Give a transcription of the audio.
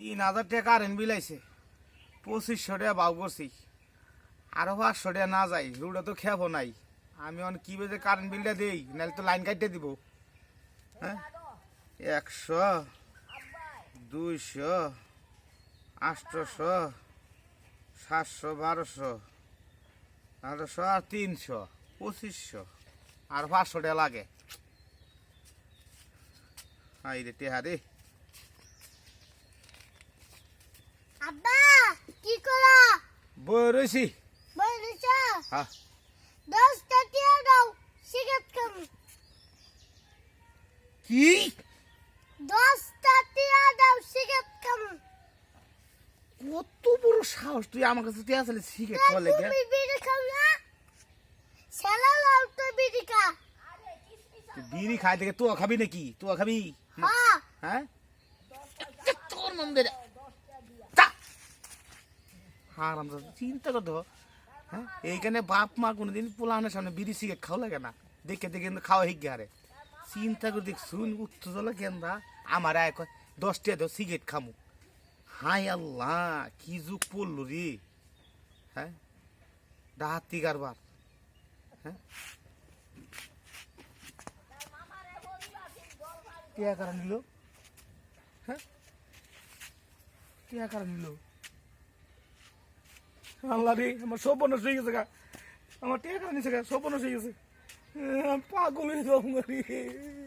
তিন হাজার টাকা কারেন্ট বিল আইছে পঁচিশশো টাকা বাউ করছি। আরও পাঁচশো টাকা না যাই ওটা তো খেয়াবো নাই। আমি অন কি বেজে কারেন্ট বিলটা দিই, নাহলে তো লাইন কাটতে দিব। হ্যাঁ? একশো, দুইশো আটশোশো সাতশো, বারোশো বারোশো আর তিনশো, পঁচিশশো। আর পাঁচশো টাকা লাগে। হাই রে টেহা আব্বা কি করা? রয়েছি। বলেছ হ্যাঁ টিয়া দাও সিগারেট খাম কি? দশটা টিয়া দাও সিগারেট খাম কত বড় সাহস তুই আমার কাছে তুই আসলে শিখে খাওয়া লেগে। তুমি বিড়ি খাও না? সেলা লাও তো বিড়ি খা। বিড়ি খাই থেকে তুই খাবি নাকি? তুই খাবি? হ্যাঁ। হ্যাঁ? তোর মন্দিরে হারাম চিন্তা করতো হ্যাঁ? এইখানে বাপ মা কোনোদিন পোলানের সামনে বিড়ি সিগারেট খাওয়া লাগে না। দেখে দেখে কিন্তু খাওয়া হিগে আরে। চিন্তা করে দেখ, শুন উত্তেজলা কেন্দা আমার এক দশটা তো সিগারেট খামু। হাই আল্লাহ, কি যুগ পড়ল রে। হ্যাঁ? ডাহাতি কারবার। হ্যাঁ? টিয়া কারা নিল? হ্যাঁ? টিয়া কারা নিল? আল্লাহ রে আমার সব বনস হয়ে গেছে গা। আমার টেকা নিছে গা, সব বনস হয়ে গেছে। পাগল রে।